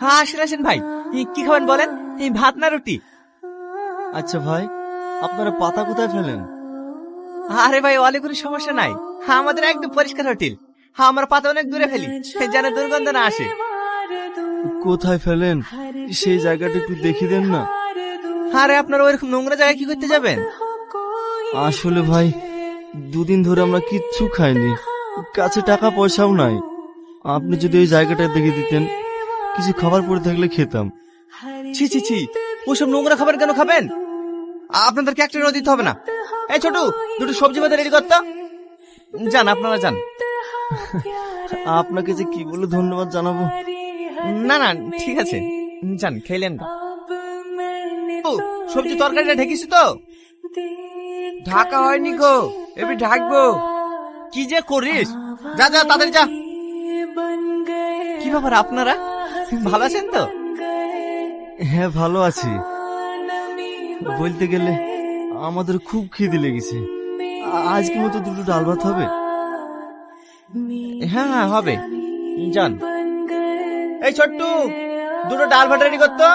হ্যাঁ আসেন আসেন ভাই। কি খাবেন বলেন? এই ভাত না রুটি? আচ্ছা ভাই আপনারা পাতা কোথায় ফেলেন? আরে ভাই অলে কোনো সমস্যা নাই। হ্যাঁ আমাদের একদম পরিষ্কার হোটেল। হ্যাঁ আমরা পাতা অনেক দূরে ফেলি। যেন দুর্গন্ধ না আসে। কোথায় ফেলেন? সেই জায়গাটা একটু দেখিয়ে দেন না। আরে আপনারা ওইরকম নোংরা জায়গায় কি করতে যাবেন? আসলে ভাই দুদিন ধরে আমরা কিচ্ছু খাইনি। কাছে টাকা পয়সাও নাই। আপনি যদি ওই জায়গাটা দেখে দিতেন কিছু খাবার পড়ে থাকলে খেতাম। ছি ছি ছি, ওসব নোংরা খাবার কেন খাবেন? আপনাদেরকে একটা রোদ দিতে হবে না। এই ছোটু, দুটো সবজি বাজার রেডি করতো যান, আপনারা যান। আপনাকে যে কি বলে ধন্যবাদ জানাব? না না, ঠিক আছে। যান খেলেন না সবজি তরকারিটা ঢেকিস তো? ঢাকা হয়নি গো, এবার ঢাকবো। কি যে করিস? যা যা তাদের যা। কি ব্যাপার আপনারা? ভালো আছেন তো? হ্যাঁ ভালো আছি। বলতে গেলে আমাদের খুব খিদে লেগেছে। আজকে মতো দুটো ডাল ভাত হবে? হ্যাঁ হ্যাঁ হবে। যান। এই ছোট্টু দুটো ডাল ভাত রেডি করতো